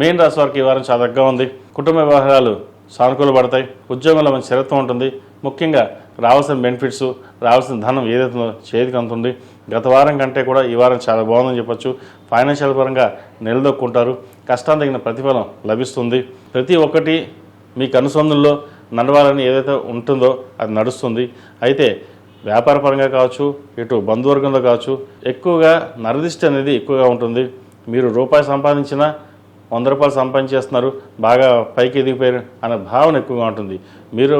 Main రాశి వారికి ఈ వారం చాలా ఉంది. కుటుంబ వ్యవహారాలు సానుకూల పడతాయి. ఉద్యోగంలో మంచి స్థిరత్వం ఉంటుంది. ముఖ్యంగా రావాల్సిన బెనిఫిట్స్ రావాల్సిన ధనం ఏదైతే చేతికి అందుతుంది. గత వారం కంటే కూడా ఈ వారం చాలా బాగుందని చెప్పొచ్చు. ఫైనాన్షియల్ పరంగా నిలదొక్కుంటారు. కష్టాన్ని తగిన ప్రతిఫలం లభిస్తుంది. ప్రతి ఒక్కటి మీకు అనుసంధంలో నడవాలని ఏదైతే ఉంటుందో అది నడుస్తుంది. అయితే వ్యాపారపరంగా కావచ్చు ఇటు బంధువర్గంలో కావచ్చు ఎక్కువగా నరదిష్టి అనేది ఎక్కువగా ఉంటుంది. మీరు రూపాయి సంపాదించినా వంద రూపాయలు సంపాదించేస్తున్నారు బాగా పైకి ఎదిగిపోయారు అనే భావన ఎక్కువగా ఉంటుంది. మీరు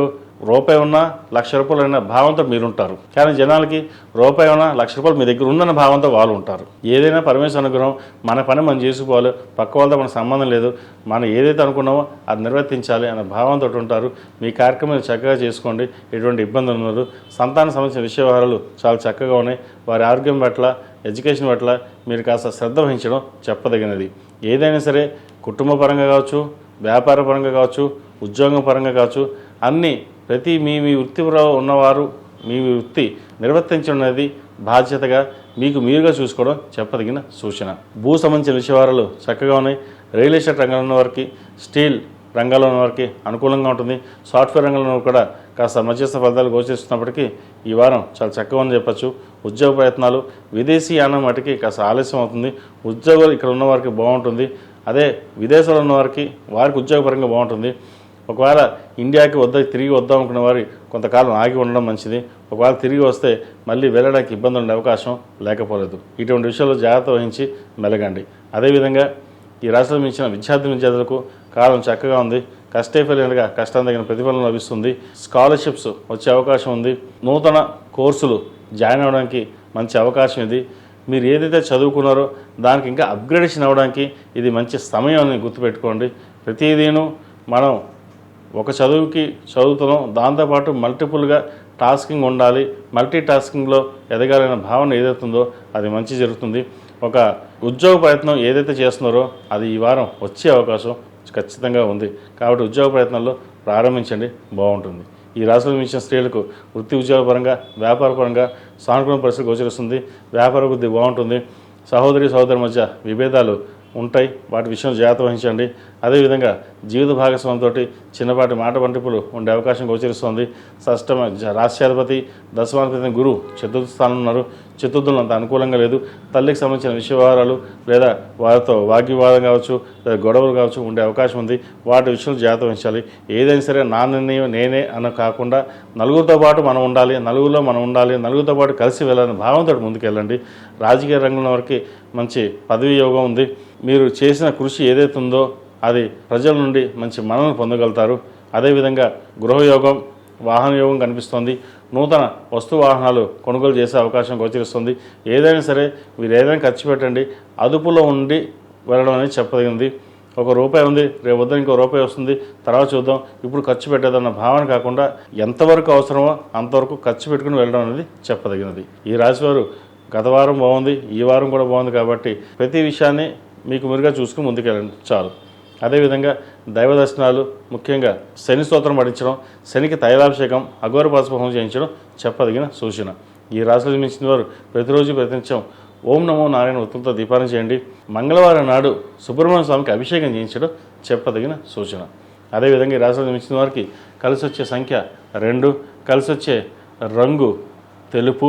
రూపాయి ఉన్నా లక్ష రూపాయలు అనే భావంతో మీరు ఉంటారు కానీ జనాలకి రూపాయి ఉన్నా లక్ష రూపాయలు మీ దగ్గర ఉందన్న భావంతో వాళ్ళు ఉంటారు. ఏదైనా పరమేశ్వర అనుగ్రహం మన పని మనం చేసుకోవాలి పక్క వాళ్ళతో మన సంబంధం లేదు మనం ఏదైతే అనుకున్నామో అది నిర్వర్తించాలి అనే భావంతో ఉంటారు. మీ కార్యక్రమం చక్కగా చేసుకోండి ఎటువంటి ఇబ్బందులు ఉన్నారు సంతాన సంబంధించిన విషయ వ్యవహారాలు చాలా చక్కగా ఉన్నాయి. వారి ఆరోగ్యం పట్ల ఎడ్యుకేషన్ పట్ల మీరు కాస్త శ్రద్ధ వహించడం చెప్పదగినది. ఏదైనా సరే కుటుంబ పరంగా కావచ్చు వ్యాపార పరంగా కావచ్చు ఉద్యోగం పరంగా కావచ్చు అన్నీ ప్రతి మీ మీ వృత్తిలో ఉన్నవారు మీ మీ వృత్తి నిర్వర్తించున్నది బాధ్యతగా మీకు మీరుగా చూసుకోవడం చెప్పదగిన సూచన. భూ సంబంధించిన విషయవారాలు చక్కగా ఉన్నాయి. రియల్ ఎస్టేట్ రంగంలో ఉన్న వారికి స్టీల్ రంగాల్లో ఉన్న వారికి అనుకూలంగా ఉంటుంది. సాఫ్ట్వేర్ రంగంలో కూడా కాస్త మధ్యస్థ ఫలితాలు గోచరిస్తున్నప్పటికీ ఈ వారం చాలా చక్కగా ఉందని చెప్పచ్చు. ఉద్యోగ ప్రయత్నాలు విదేశీ యానం వాటికి కాస్త ఆలస్యం అవుతుంది. ఉద్యోగాలు ఇక్కడ ఉన్న వారికి బాగుంటుంది. అదే విదేశాల్లో ఉన్న వారికి వారికి ఉద్యోగపరంగా బాగుంటుంది. ఒకవేళ ఇండియాకి వద్ద తిరిగి వద్దాం అనుకున్న వారి కొంతకాలం ఆగి ఉండడం మంచిది. ఒకవేళ తిరిగి వస్తే మళ్ళీ వెళ్ళడానికి ఇబ్బంది ఉండే అవకాశం లేకపోలేదు. ఇటువంటి విషయాల్లో జాగ్రత్త వహించి మెలగండి. అదేవిధంగా ఈ రాష్ట్రం ఇచ్చిన విద్యార్థి విద్యార్థులకు కాలం చక్కగా ఉంది. కష్టే ఫలితంగా కష్టం తగిన ప్రతిఫలం లభిస్తుంది. స్కాలర్షిప్స్ వచ్చే అవకాశం ఉంది. నూతన కోర్సులు జాయిన్ అవ్వడానికి మంచి అవకాశం ఇది. మీరు ఏదైతే చదువుకున్నారో దానికి ఇంకా అప్గ్రేడేషన్ అవ్వడానికి ఇది మంచి సమయం అని గుర్తుపెట్టుకోండి. ప్రతిదీను మనం ఒక చదువుకి చదువుతున్నాం దాంతోపాటు మల్టిపుల్గా టాస్కింగ్ ఉండాలి. మల్టీ టాస్కింగ్లో ఎదగాలనే భావన ఏదైతుందో అది మంచి జరుగుతుంది. ఒక ఉద్యోగ ప్రయత్నం ఏదైతే చేస్తున్నారో అది ఈ వారం వచ్చే అవకాశం ఖచ్చితంగా ఉంది. కాబట్టి ఉద్యోగ ప్రయత్నాల్లో ప్రారంభించండి బాగుంటుంది. ఈ రాష్ట్రంలో మించిన స్త్రీలకు వృత్తి ఉద్యోగపరంగా వ్యాపారపరంగా సానుకూల పరిస్థితి గోచరిస్తుంది. వ్యాపార వృద్ధి బాగుంటుంది. సహోదరి సహోదరి మధ్య విభేదాలు ఉంటాయి. వాటి విషయం జాగ్రత్త వహించండి. అదేవిధంగా జీవిత భాగస్వామితో చిన్నపాటి మాట వంటిపులు ఉండే అవకాశం గోచరిస్తుంది. షష్టమ జ- రాష్ట్రాధిపతి దశమాధిపతి గురు చతుర్థ స్థానం ఉన్నారు. చతుర్థులు అంత అనుకూలంగా లేదు. తల్లికి సంబంధించిన విషయ వ్యవహారాలు లేదా వారితో వాగ్వివాదం కావచ్చు లేదా గొడవలు కావచ్చు ఉండే అవకాశం ఉంది. వాటి విషయంలో జాగ్రత్త వహించాలి. ఏదైనా సరే నా నిర్ణయం నేనే అన్న కాకుండా నలుగురితో పాటు మనం ఉండాలి నలుగురిలో మనం ఉండాలి నలుగురితో పాటు కలిసి వెళ్ళాలని భావంతో ముందుకెళ్ళండి. రాజకీయ రంగంలో వరకు మంచి పదవి యోగం ఉంది. మీరు చేసిన కృషి ఏదైతే ఉందో అది ప్రజల నుండి మంచి మనను పొందగలుగుతారు. అదేవిధంగా గృహయోగం వాహన యోగం కనిపిస్తోంది. నూతన వస్తు వాహనాలు కొనుగోలు చేసే అవకాశం గోచరిస్తుంది. ఏదైనా సరే మీరు ఏదైనా ఖర్చు పెట్టండి. అదుపులో ఉండి వెళ్ళడం అనేది చెప్పదగింది. ఒక రూపాయి ఉంది రేపు వద్ద ఇంకో రూపాయి వస్తుంది. తర్వాత చూద్దాం. ఇప్పుడు ఖర్చు పెట్టేదన్న భావన కాకుండా ఎంతవరకు అవసరమో అంతవరకు ఖర్చు పెట్టుకుని వెళ్ళడం అనేది చెప్పదగినది. ఈ రాశివారు గత వారం బాగుంది ఈ వారం కూడా బాగుంది కాబట్టి ప్రతి విషయాన్ని మీకు మురుగా చూసుకుని ముందుకెళ్ళండి చాలు. అదేవిధంగా దైవ దర్శనాలు ముఖ్యంగా శని స్తోత్రం పఠించడం శనికి తైలాభిషేకం అఘోర పాశుభం చేయించడం చెప్పదగిన సూచన. ఈ రాశిలో మించిన వారు ప్రతిరోజు ప్రతినిత్యం ఓం నమో నారాయణ ఉత్తులతో దీపారం చేయండి. మంగళవారం నాడు సుబ్రహ్మణ్య స్వామికి అభిషేకం చేయించడం చెప్పదగిన సూచన. అదేవిధంగా ఈ రాశిలో మించిన వారికి కలిసి వచ్చే సంఖ్య రెండు కలిసి వచ్చే రంగు తెలుపు